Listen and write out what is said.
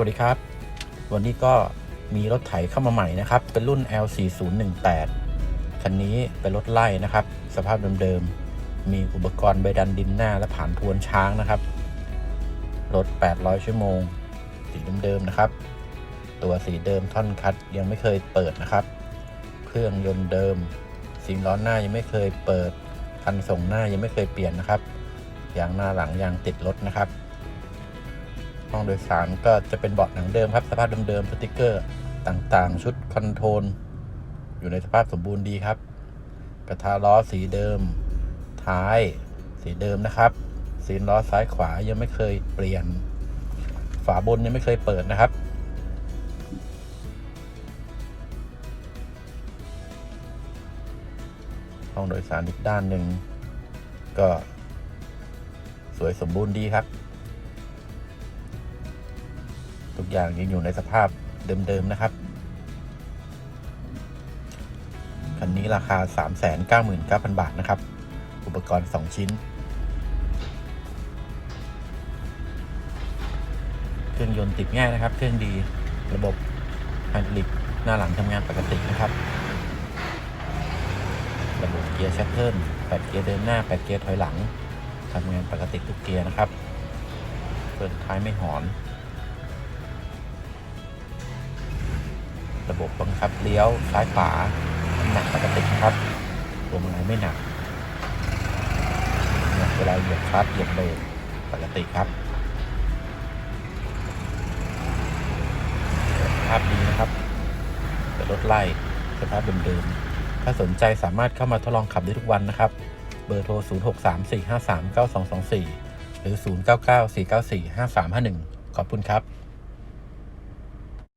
สวัสดีครับ วันนี้ก็มีรถไถเข้ามาใหม่นะครับ เป็นรุ่น L4018 คันนี้เป็นรถไล่นะครับ สภาพเดิมๆ มีอุปกรณ์ใบดันดินหน้าและผ่านทวนช้างนะครับ รถ 800 ชั่วโมง สีเดิมๆนะครับ ตัวสีเดิมท่อนคัดยังไม่เคยเปิดนะครับ เครื่องยนต์เดิมสีล้อหน้ายังไม่เคยเปิด คันส่งหน้ายังไม่เคยเปลี่ยนนะครับ ยางหน้าหลังยางติดรถนะครับ ห้องโดยสารก็จะเป็นเบาะหนังเดิมครับ สภาพเดิมๆสติกเกอร์ต่างๆ ชุดคอนโทรลอยู่ในสภาพสมบูรณ์ดีครับ กระทะล้อสีเดิม ท้ายสีเดิมนะครับสีล้อซ้ายขวายังไม่เคยเปลี่ยน ฝาบนยังไม่เคยเปิดนะครับห้องโดยสารอีกด้านหนึ่งก็สวยสมบูรณ์ดีครับ ทุกอย่างยังอยู่ในสภาพเดิม ๆ นะครับ คันนี้ราคา 399,000 บาทนะครับ อุปกรณ์ 2 ชิ้น เครื่องยนต์ติดง่ายนะครับ เครื่องดีระบบไฮดรอลิกหน้าหลังทำงานปกตินะครับระบบเกียร์ชัตเทิล8เกียร์เดินหน้า 8 เกียร์ถอยหลังทำงานปกติทุกเกียร์นะครับ เปิดท้ายไม่หอน ระบบบังคับเลี้ยวซ้ายขวาหนักปกตินะครับตัวมันไม่หนักเวลาเหยียบคลัตช์เหยียบเบรกปกติครับภาพดีนะครับเป็นรถไล่สภาพเดิมๆถ้าสนใจสามารถเข้ามาทดลองขับได้ทุกวันนะครับ เบอร์โทร 0634539224 หรือ 0994945351 ขอบคุณครับ